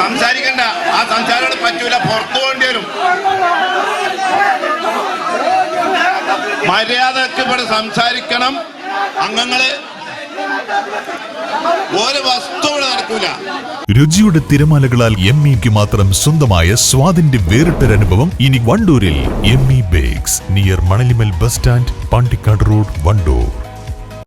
സംസാരിക്കണ്ട. ആ സംസാരം പറ്റൂല പുറത്തു പോകേണ്ടി വരും. മര്യാദയ്ക്ക് ഇവിടെ സംസാരിക്കണം. അംഗങ്ങൾ ഒരു വസ്തു നടക്കൂല. രുചിയുടെ തിരമാലകളാൽ എം ഇക്ക് മാത്രം സ്വന്തമായ സ്വാദിന്റെ വേറിട്ടൊരനുഭവം ഇനി വണ്ടൂരിൽ. M E bakes near Manalimal bus stand Pandikkad road Wandoor.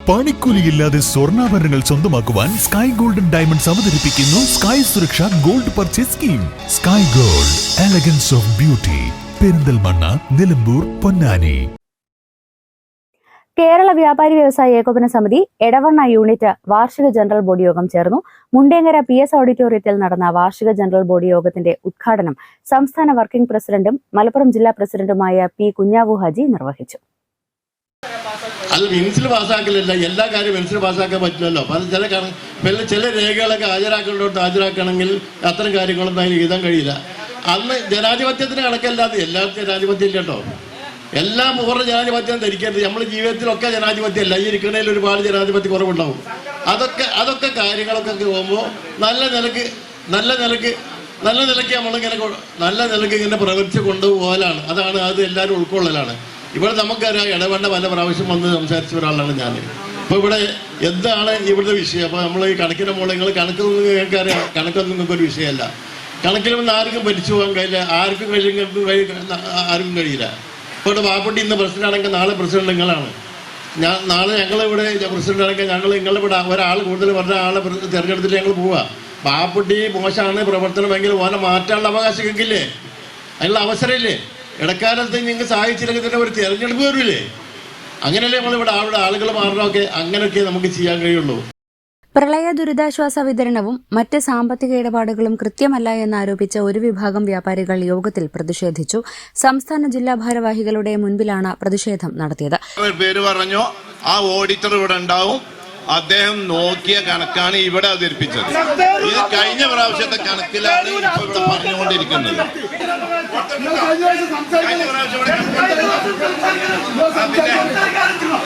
പണിക്കൂലിയില്ലാതെ സ്വർണാഭരണങ്ങൾ സ്വന്തമാക്കുവാൻ സ്കൈ ഗോൾഡൻ ഡയമണ്ട്സ് അവതരിപ്പിക്കുന്നു sky Suraksha gold purchase scheme sky gold elegance of beauty Perinthalmanna Nilambur Ponnani. Kerala വ്യാപാരി വ്യവസായ ഏകോപന സമിതി എടവണ്ണ യൂണിറ്റ് വാർഷിക ജനറൽ ബോഡി യോഗം ചേർന്നു. മുണ്ടേങ്ങര പി എസ് ഓഡിറ്റോറിയത്തിൽ നടന്ന വാർഷിക ജനറൽ ബോഡി യോഗത്തിന്റെ ഉദ്ഘാടനം സംസ്ഥാന വർക്കിംഗ് പ്രസിഡന്റും മലപ്പുറം ജില്ലാ പ്രസിഡന്റുമായ പി കുഞ്ഞാവു ഹാജി നിർവഹിച്ചു. അത് മിൻസിൽ പാസ്സാക്കലില്ല. എല്ലാ കാര്യവും മിൻസിൽ പാസ്സാക്കാൻ പറ്റില്ലല്ലോ. പല ചില കാരണം ചില രേഖകളൊക്കെ ഹാജരാക്കേണ്ടോട്ട് ഹാജരാക്കണമെങ്കിൽ അത്തരം കാര്യങ്ങളൊന്നും അതിന് എഴുതാൻ കഴിയില്ല. അന്ന് ജനാധിപത്യത്തിന് കണക്കല്ലാതെ എല്ലാവർക്കും ജനാധിപത്യം ഇല്ല കേട്ടോ എല്ലാ പൂർണ ജനാധിപത്യം ധരിക്കരുത്. നമ്മുടെ ജീവിതത്തിലൊക്കെ ജനാധിപത്യം അല്ല. ഈ ഇരിക്കണേൽ ഒരുപാട് ജനാധിപത്യ കുറവുണ്ടാവും. അതൊക്കെ അതൊക്കെ കാര്യങ്ങളൊക്കെ പോകുമ്പോൾ നല്ല നിലയ്ക്ക് നല്ല നിലയ്ക്ക് നല്ല നിലയ്ക്ക് നമ്മളിങ്ങനെ നല്ല നിലയ്ക്ക് ഇങ്ങനെ പ്രവർത്തിച്ച് കൊണ്ടുപോകലാണ്. അതാണ് അത് എല്ലാവരും ഉൾക്കൊള്ളലാണ്. ഇവിടെ നമുക്കറിയാം ഇടവേണ്ട പല പ്രാവശ്യം വന്ന് സംസാരിച്ച ഒരാളാണ് ഞാൻ അപ്പോൾ ഇവിടെ എന്താണ് ഇവിടുത്തെ വിഷയം? അപ്പോൾ നമ്മൾ ഈ കണക്കിന്റെ മോളെ നിങ്ങൾ കണക്കൊന്നും നിങ്ങൾക്ക് അറിയാം കണക്കൊന്നും നിങ്ങൾക്ക് ഒരു വിഷയമല്ല. കണക്കിലൊന്നും ആർക്കും ഭരിച്ചു പോകാൻ കഴിയില്ല. ആർക്കും കഴിയും ആർക്കും കഴിയില്ല. ഇപ്പോൾ ഇവിടെ വാപ്പട്ടി ഇന്ന് പ്രസിഡന്റ് ആണെങ്കിൽ നാളെ പ്രസിഡന്റ് നിങ്ങളാണ്. ഞാൻ നാളെ പ്രസിഡന്റ് ആണെങ്കിൽ ഞങ്ങൾ നിങ്ങളുടെ ഇവിടെ ഒരാൾ കൂടുതൽ പറഞ്ഞ ആളെ തിരഞ്ഞെടുത്തിട്ട് ഞങ്ങൾ പോവുക പാപ്പട്ടി മോശമാണ് പ്രവർത്തനമെങ്കിൽ ഓനെ മാറ്റാനുള്ള അവകാശം കേൾക്കില്ലേ അതിനുള്ള അവസരമില്ലേ? ഇടക്കാലത്ത് നിങ്ങൾക്ക് സഹായിച്ചില്ലെങ്കിൽ തന്നെ ഒരു തിരഞ്ഞെടുപ്പ് വരില്ലേ? അങ്ങനെയല്ലേ നമ്മളിവിടെ അവിടെ ആളുകൾ മാറണമൊക്കെ അങ്ങനെയൊക്കെ നമുക്ക് ചെയ്യാൻ കഴിയുള്ളൂ. പ്രളയ ദുരിതാശ്വാസ വിതരണവും മറ്റ് സാമ്പത്തിക ഇടപാടുകളും കൃത്യമല്ല എന്നാരോപിച്ച ഒരു വിഭാഗം വ്യാപാരികൾ യോഗത്തിൽ പ്രതിഷേധിച്ചു. സംസ്ഥാന ജില്ലാ ഭാരവാഹികളുടെ മുൻപിലാണ് പ്രതിഷേധം നടത്തിയത്. പേര് പറഞ്ഞു ആ ഓഡിറ്റർ ഇവിടെ ഉണ്ടാവും. അദ്ദേഹം നോക്കിയ കണക്കാണ് ഇവിടെ അവതരിപ്പിച്ചത്. ഇത് കഴിഞ്ഞ പ്രാവശ്യത്തെ കണക്കിലാണ് ഇപ്പോഴത്തെ പറഞ്ഞുകൊണ്ടിരിക്കുന്നത്.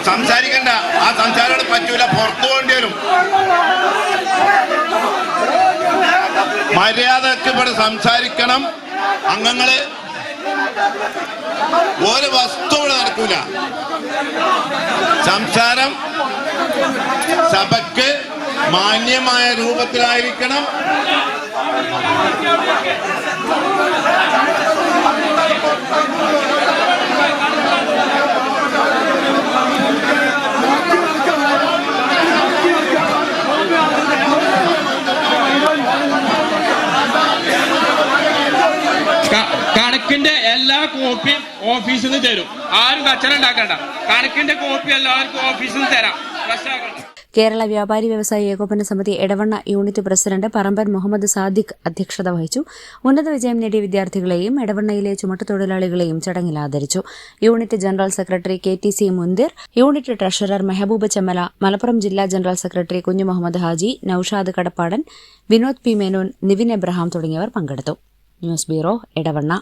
സംസാരിക്കണ്ട. ആ സംസാരം പറ്റൂല. പുറത്തു വേണ്ടി വരും. മര്യാദയ്ക്ക് ഇവിടെ സംസാരിക്കണം. അംഗങ്ങൾ ഒരു വസ്തു നടക്കൂല. സംസാരം സഭയ്ക്ക് മാന്യമായ രൂപത്തിലായിരിക്കണം. കണക്കിന്റെ എല്ലാ കോപ്പിയും ഓഫീസിൽ നിന്ന് തരും. ആരും കച്ചറ ഉണ്ടാക്കണ്ട. കണക്കിന്റെ കോപ്പി എല്ലാവർക്കും ഓഫീസിൽ നിന്ന് തരാം. കേരള വ്യാപാരി വ്യവസായി ഏകോപന സമിതി എടവണ്ണ യൂണിറ്റ് പ്രസിഡന്റ് പറമ്പൻ മുഹമ്മദ് സാദിഖ് അധ്യക്ഷത വഹിച്ചു. ഉന്നത വിജയം നേടിയ വിദ്യാർത്ഥികളെയും എടവണ്ണയിലെ ചുമട്ടുതൊഴിലാളികളെയും ചടങ്ങിൽ ആദരിച്ചു. Unit general secretary K T C Munthir unit treasurer Mehboob Chemmala Malappuram ജില്ലാ general secretary Kunhu Muhammad Haji Noushad Kadappadan Vinod P Menon Nivin Abraham തുടങ്ങിയവർ പങ്കെടുത്തു. News bureau Edavanna.